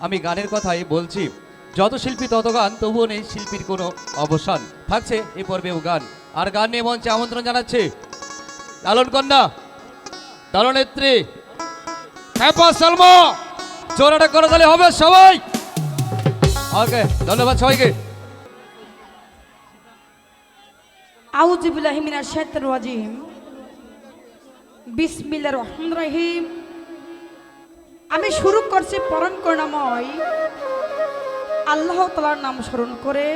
আমি গানের কথাই বলছি। যত শিল্পী, তত গান, তবুও নেই শিল্পীর কোনো অবসান। থাকছে এ পর্বেও গান। আর গান নিয়ে মঞ্চে আমন্ত্রণ জানাচ্ছে লালন কন্যা দলনেত্রী হ্যাপা সালমা। জোরাটা করে তাহলে হবে সবাই। ওকে, ধন্যবাদ সবাইকে। আউজুবিল্লাহি মিনাশ শাইতানির রাজিম। বিসমিল্লাহির রহমানির রহিম। আমি শুরু করছি পরম করুণাময়। আল্লাহ তাআলার নাম স্মরণ করে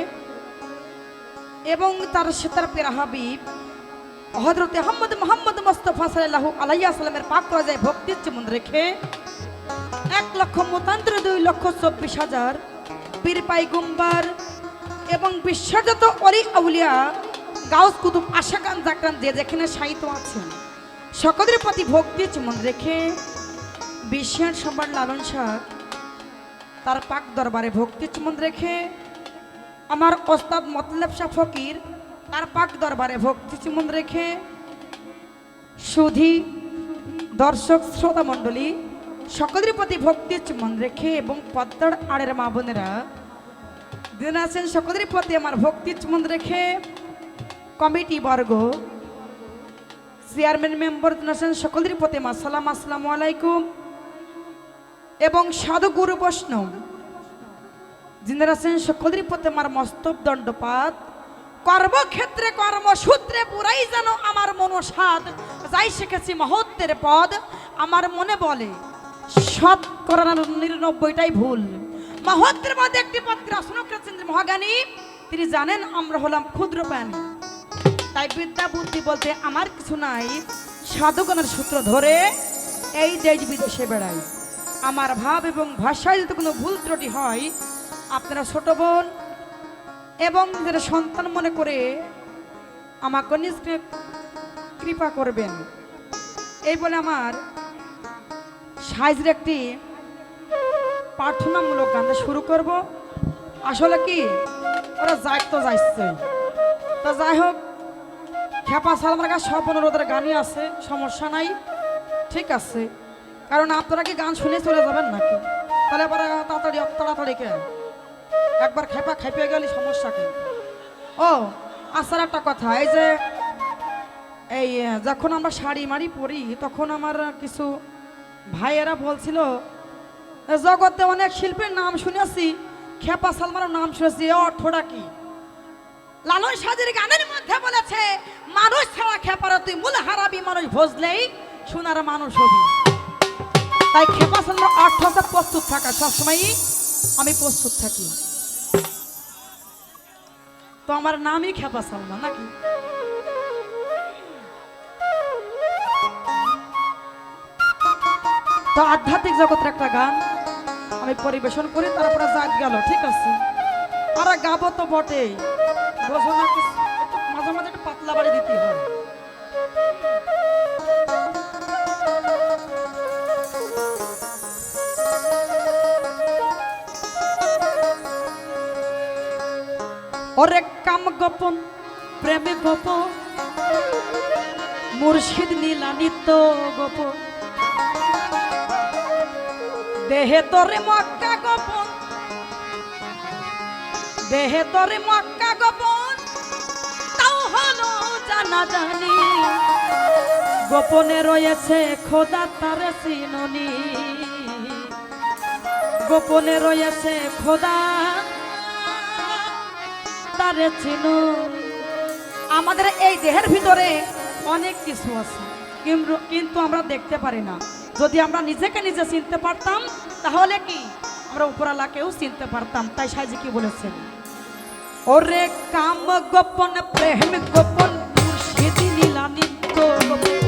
এবং তার সেতার পেরা হাবিব, হযরত আহমদ মোহাম্মদ মোস্তফা সাল্লাল্লাহু আলাইহি সাল্লামের পাক রাজায় ভক্তির যেমন রেখে এক লক্ষ মতান্তর দুই লক্ষ চব্বিশ হাজার পীর গুম্বার এবং বিশ্বজাত অলি আউলিয়া গাউস কুতুব আশাকান জাকরান যে যেখানে সাহিত্য আছেন, সকলের প্রতি ভক্তি চমন রেখে বিশ্বের সম্রাট লালন শাহ তার পাক দরবারে ভক্তি চমন রেখে আমার ওস্তাদ মতলেব শাহ ফকির তার পাক দরবারে ভক্তি চমন রেখে সুধী দর্শক শ্রোতা মণ্ডলী, সকলের প্রতি ভক্তি চুমন রেখে এবং পদ্মার আড়ের মা বোনেরা, দিন আছেন সকলের প্রতি আমার ভক্তি চুমন রেখে, কমিটি বর্গ, চেয়ারম্যান মেম্বার দিন আছেন সকলের প্রতি আমার সালাম, আসসালামু আলাইকুম। এবং সাধুগুরু বৈষ্ণব। যিনারা আছেন সকলের প্রতি আমার মস্তব দণ্ডপাত। কর্মক্ষেত্রে কর্মসূত্রে পুরাই যেন আমার মনসাদ। যাই শিখেছি মহত্বের পদ, আমার মনে বলে শতকরা নিরানব্বইটাই ভুল। মহত্বের মধ্যে একটি পত্র আসন করেছেন যে মহাজ্ঞানী তিনি জানেন আমরা হলাম ক্ষুদ্র প্রাণী। তাই বিদ্যা, বুদ্ধি বলতে আমার কিছু নাই। সাধুগণের সূত্র ধরে এই দেশ বিদেশে বেড়াই আমার ভাব এবং ভাষায় যদি কোনো ভুল ত্রুটি হয়, আপনারা ছোট বোন এবং যারা সন্তান মনে করে আমাকে নিজকে কৃপা করবেন। এই বলে আমার সাইজের একটি প্রার্থনামূলক গানটা শুরু করব। আসলে কি, ওরা যাই তো যাইছে। তা যাই হোক, খেপা সালমার কাছে সব অনুরোধের গানই আছে, সমস্যা নাই। ঠিক আছে। কারণ আপনারা কি গান শুনে চলে যাবেন নাকি? তাহলে এবার তাড়াতাড়ি তাড়াতাড়ি কে? একবার খেপা খেপে গেলে সমস্যা কি? ও আসার একটা কথা, এই যে, এই যখন আমরা শাড়ি মাড়ি পরি, তখন আমার কিছু ভাইয়েরা বলছিল জগতে অনেক শিল্পীর নাম শুনেছি, খেপা সালমানের নাম শুনেছি অর্থটা কি? লালন সাজের গানের মধ্যে বলেছে, মানুষ ছাড়া খেপারা তুই মূল হারাবি, মানুষ ভজলেই সোনার মানুষ হবি। তাই খেপা সালমার অর্থ প্রস্তুত থাকা সবসময়ই আমি প্রস্তুত থাকি। তো আমার নামই খেপা সালমা নাকি? তো আধ্যাত্মিক জগতের একটা গান আমি পরিবেশন করি, তারপরে জাগ গেল, ঠিক আছে? আর গাবো তো বটেই। মাঝে মাঝে একটা পাতলা বাড়ি দিতে হয়। ওরে কাম গোপন, প্রেমে গোপন, মুর্শিদ নীলা নিত্য গোপন। দেহে তরে মক্কা গোপন, দেহে তরে মক্কা গোপন, তাও হলো জানা জানি। গোপনে রয়েছে খোদা তারে চিননি গোপনে রয়েছে খোদা তারে চিনো। আমাদের এই দেহের ভিতরে অনেক কিছু আছে, কিন্তু আমরা দেখতে পারি না। যদি আমরা নিজেকে নিজে চিনতে পারতাম, তাহলে কি? আমরা উপরালাকেও চিনতে পারতাম। তাই সাজি কি বলেছেন? ওরে কাম গোপন, প্রেম গোপন, মুর্শিদি নীলা গোপন